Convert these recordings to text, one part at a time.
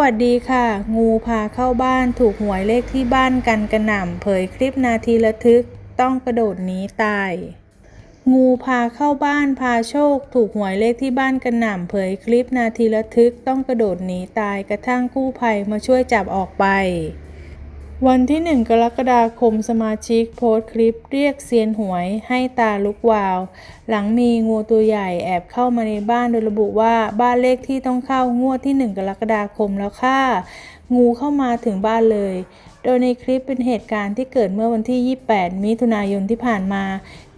วัสดีค่ะ งูพาเข้าบ้านถูกหวยเลขที่บ้านกันกระหน่ำเผยคลิปนาทีระทึกต้องกระโดดหนีตาย งูพาเข้าบ้านพาโชค ถูกหวยเลขที่บ้านกระหน่ำเผยคลิปนาทีระทึกต้องกระโดดหนีตายกระทั่งกู้ภัยมาช่วยจับออกไป วันที่ 1 กรกฎาคมสมาชิกโพสต์คลิปเรียกเซียนหวยให้ตาลุกวาว หลังมีงูตัวใหญ่แอบเข้ามาในบ้านโดยระบุว่าบ้านเลขที่ต้องเข้างวดที่ 1 กรกฎาคมแล้วค่ะ งูเข้ามาถึงบ้านเลย โดยในคลิปเป็นเหตุการณ์ที่เกิดเมื่อวันที่ 28 มิถุนายนที่ผ่านมา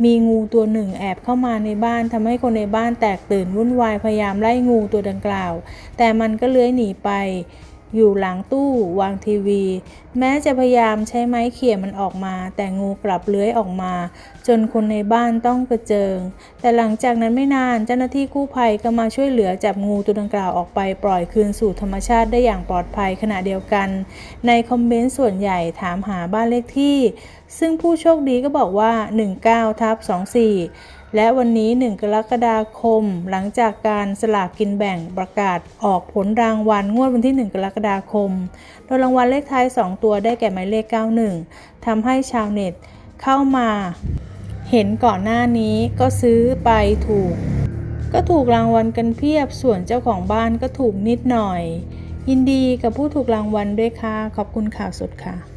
มีงูตัวหนึ่งแอบเข้ามาในบ้านทำให้คนในบ้านแตกตื่นวุ่นวายพยายามไล่งูตัวดังกล่าว แต่มันก็เลื้อยหนีไป อยู่หลังตู้วางทีวี แม้จะพยายามใช้ไม้เขี่ยมันออกมา แต่งูกลับเลื้อยออกมา จนคนในบ้านต้องกระเจิง แต่หลังจากนั้นไม่นานเจ้าหน้าที่กู้ภัยก็มาช่วยเหลือจับงูตัวดังกล่าวออกไปปล่อยคืนสู่ธรรมชาติได้อย่างปลอดภัยขณะเดียวกัน ในคอมเมนต์ส่วนใหญ่ถามหาบ้านเลขที่ ซึ่งผู้โชคดีก็บอกว่า 19ทับ24 และวันนี้ 1 กรกฎาคม หลังจากการสลากกินแบ่งประกาศออกผลรางวัลงวดวันที่ 1 กรกฎาคม โดยรางวัลเลขท้าย 2 ตัวได้แก่หมายเลข 91ทำให้ชาวเน็ตเข้ามา เห็นก่อนหน้านี้ก็ซื้อไปถูก ก็ถูกรางวัลกันเพียบส่วนเจ้าของบ้านก็ถูกนิดหน่อย ยินดีกับผู้ถูกรางวัลด้วยค่ะ ขอบคุณข่าวสดค่ะ